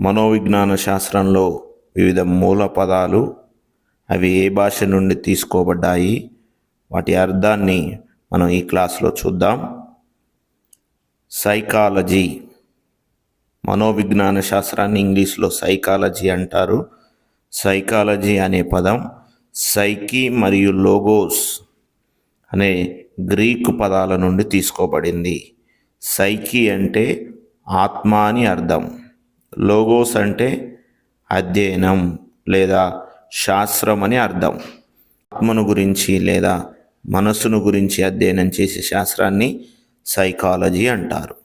మనోవిజ్ఞాన శాస్త్రంలో వివిధ మూల పదాలు అవి ఏ భాష నుండి తీసుకోబడ్డాయి? వాటి అర్థాన్ని మనం ఈ క్లాస్లో చూద్దాం. సైకాలజీ. మనోవిజ్ఞాన శాస్త్రాన్ని ఇంగ్లీష్లో సైకాలజీ అంటారు. సైకాలజీ అనే పదం సైకి మరియు లోగోస్ అనే గ్రీకు పదాల నుండి తీసుకోబడింది. సైకి అంటే ఆత్మ అని అర్థం. లోగోస్ అంటే అధ్యయనం లేదా శాస్త్రం అని అర్థం. ఆత్మను గురించి లేదా మనస్సును గురించి అధ్యయనం చేసే శాస్త్రాన్ని సైకాలజీ అంటారు.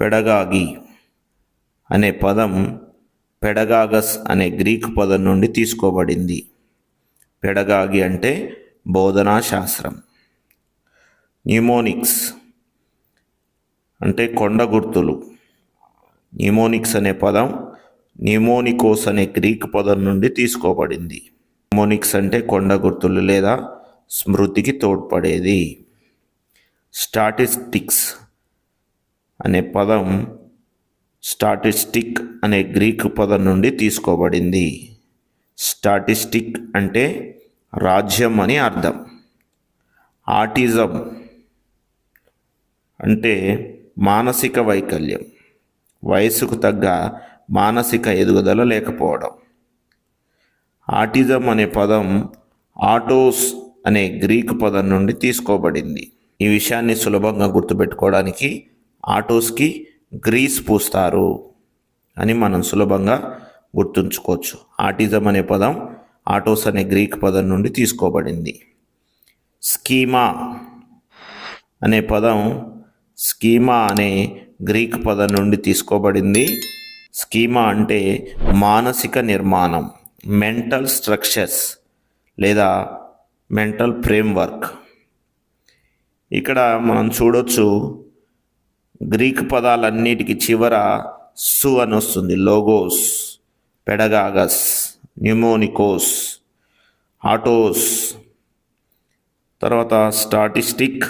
పెడగాగి అనే పదం పెడగాగస్ అనే గ్రీక్ పదం నుండి తీసుకోబడింది. పెడగాగి అంటే బోధనా శాస్త్రం. న్యూమోనిక్స్ అంటే కొండ గుర్తులు. న్యూమోనిక్స్ అనే పదం న్యూమోనికోస్ అనే గ్రీక్ పదం నుండి తీసుకోబడింది. న్యూమోనిక్స్ అంటే కొండ గుర్తులు లేదా స్మృతికి తోడ్పడేది. స్టాటిస్టిక్స్ అనే పదం స్టాటిస్టిక్ అనే గ్రీక్ పదం నుండి తీసుకోబడింది. స్టాటిస్టిక్ అంటే రాజ్యం అని అర్థం. ఆటిజం అంటే మానసిక వైకల్యం. వయసుకు తగ్గ మానసిక ఎదుగుదల లేకపోవడం. ఆటిజం అనే పదం ఆటోస్ అనే గ్రీకు పదం నుండి తీసుకోబడింది. ఈ విషయాన్ని సులభంగా గుర్తుపెట్టుకోవడానికి ఆటోస్కి గ్రీస్ పూస్తారు అని మనం సులభంగా గుర్తుంచుకోవచ్చు. ఆటిజం అనే పదం ఆటోస్ అనే గ్రీక్ పదం నుండి తీసుకోబడింది. స్కీమా అనే పదం స్కీమా అనే గ్రీక్ పదం నుండి తీసుకోబడింది. స్కీమా అంటే మానసిక నిర్మాణం మెంటల్ స్ట్రక్చర్స్ లేదా మెంటల్ ఫ్రేమ్వర్క్. ఇక్కడ మనం చూడొచ్చు గ్రీక్ పదాలన్నిటికీ చివర సు అని వస్తుంది. Logos పెడగాగస్ న్యూమోనికోస్ autos. తర్వాత స్టాటిస్టిక్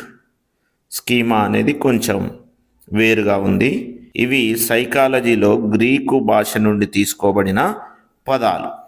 స్కీమా అనేది కొంచెం వేరుగా ఉంది. ఇవి సైకాలజీలో గ్రీకు భాష నుండి తీసుకోబడిన పదాలు.